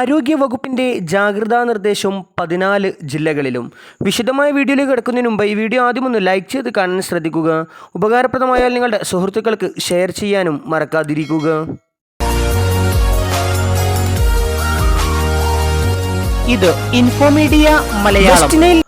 ആരോഗ്യ വകുപ്പിന്റെ ജാഗ്രതാ നിർദ്ദേശം പതിനാല് ജില്ലകളിലും. വിശദമായ വീഡിയോയിലേക്ക് കിടക്കുന്നതിന് മുമ്പ് ഈ വീഡിയോ ആദ്യം ഒന്ന് ലൈക്ക് ചെയ്ത് കാണാൻ ശ്രദ്ധിക്കുക. ഉപകാരപ്രദമായാൽ നിങ്ങളുടെ സുഹൃത്തുക്കൾക്ക് ഷെയർ ചെയ്യാനും മറക്കാതിരിക്കുക. ഇത് ഇൻഫോമീഡിയ മലയാളം.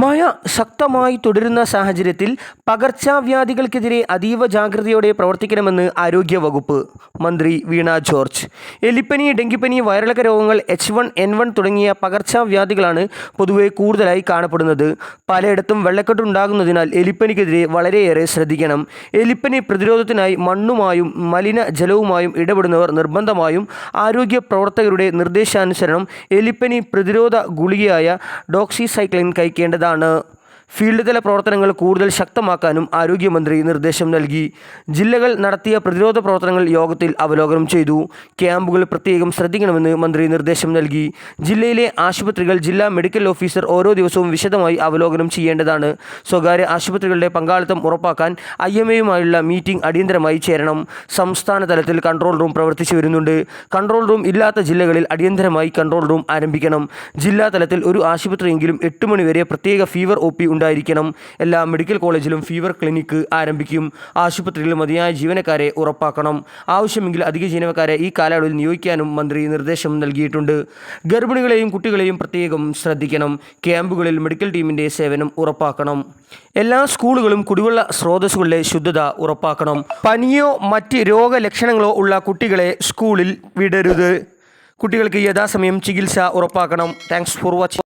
മഴ ശക്തമായി തുടരുന്ന സാഹചര്യത്തിൽ പകർച്ചവ്യാധികൾക്കെതിരെ അതീവ ജാഗ്രതയോടെ പ്രവർത്തിക്കണമെന്ന് ആരോഗ്യവകുപ്പ് മന്ത്രി വീണ ജോർജ്. എലിപ്പനി ഡെങ്കിപ്പനി വയറിളക്ക രോഗങ്ങൾ എച്ച് വൺ എൻ വൺ തുടങ്ങിയ പകർച്ചവ്യാധികളാണ് പൊതുവെ കൂടുതലായി കാണപ്പെടുന്നത്. പലയിടത്തും വെള്ളക്കെട്ടുണ്ടാകുന്നതിനാൽ എലിപ്പനിക്കെതിരെ വളരെയേറെ ശ്രദ്ധിക്കണം. എലിപ്പനി പ്രതിരോധത്തിനായി മണ്ണുമായും മലിന ജലവുമായും ഇടപെടുന്നവർ നിർബന്ധമായും ആരോഗ്യ പ്രവർത്തകരുടെ നിർദ്ദേശാനുസരണം എലിപ്പനി പ്രതിരോധ ഗുളികയായ ഡോക്സിസൈക്ലിൻ കഴിക്കേണ്ടതാണ് ഫീൽഡ് തല പ്രവർത്തനങ്ങൾ കൂടുതൽ ശക്തമാക്കാനും ആരോഗ്യമന്ത്രി നിർദ്ദേശം നൽകി. ജില്ലകൾ നടത്തിയ പ്രതിരോധ പ്രവർത്തനങ്ങൾ യോഗത്തിൽ അവലോകനം ചെയ്തു. ക്യാമ്പുകൾ പ്രത്യേകം ശ്രദ്ധിക്കണമെന്ന് മന്ത്രി നിർദ്ദേശം നൽകി. ജില്ലയിലെ ആശുപത്രികൾ ജില്ലാ മെഡിക്കൽ ഓഫീസർ ഓരോ ദിവസവും വിശദമായി അവലോകനം ചെയ്യേണ്ടതാണ്. സ്വകാര്യ ആശുപത്രികളുടെ പങ്കാളിത്തം ഉറപ്പാക്കാൻ ഐ എം എയുമായുള്ള മീറ്റിംഗ് അടിയന്തരമായി ചേരണം. സംസ്ഥാന തലത്തിൽ കൺട്രോൾ റൂം പ്രവർത്തിച്ചു വരുന്നുണ്ട്. കൺട്രോൾ റൂം ഇല്ലാത്ത ജില്ലകളിൽ അടിയന്തരമായി കൺട്രോൾ റൂം ആരംഭിക്കണം. ജില്ലാ തലത്തിൽ ഒരു ആശുപത്രിയെങ്കിലും എട്ട് മണിവരെ പ്രത്യേക ഫീവർ ഒ പി ഉണ്ടായിരിക്കണം. എല്ലാ മെഡിക്കൽ കോളേജിലും ഫീവർ ക്ലിനിക്ക് ആരംഭിക്കും. ആശുപത്രിയിൽ മതിയായ ജീവനക്കാരെ ഉറപ്പാക്കണം. ആവശ്യമെങ്കിൽ അധിക ജീവനക്കാരെ ഈ കാലയളവിൽ നിയോഗിക്കാനും മന്ത്രി നിർദ്ദേശം നൽകിയിട്ടുണ്ട്. ഗർഭിണികളെയും കുട്ടികളെയും പ്രത്യേകം ശ്രദ്ധിക്കണം. ക്യാമ്പുകളിൽ മെഡിക്കൽ ടീമിന്റെ സേവനം ഉറപ്പാക്കണം. എല്ലാ സ്കൂളുകളും കുടിവെള്ള സ്രോതസ്സുകളുടെ ശുദ്ധത ഉറപ്പാക്കണം. പനിയോ മറ്റ് രോഗലക്ഷണങ്ങളോ ഉള്ള കുട്ടികളെ സ്കൂളിൽ വിടരുത്. കുട്ടികൾക്ക് യഥാസമയം ചികിത്സ ഉറപ്പാക്കണം. Thanks for watching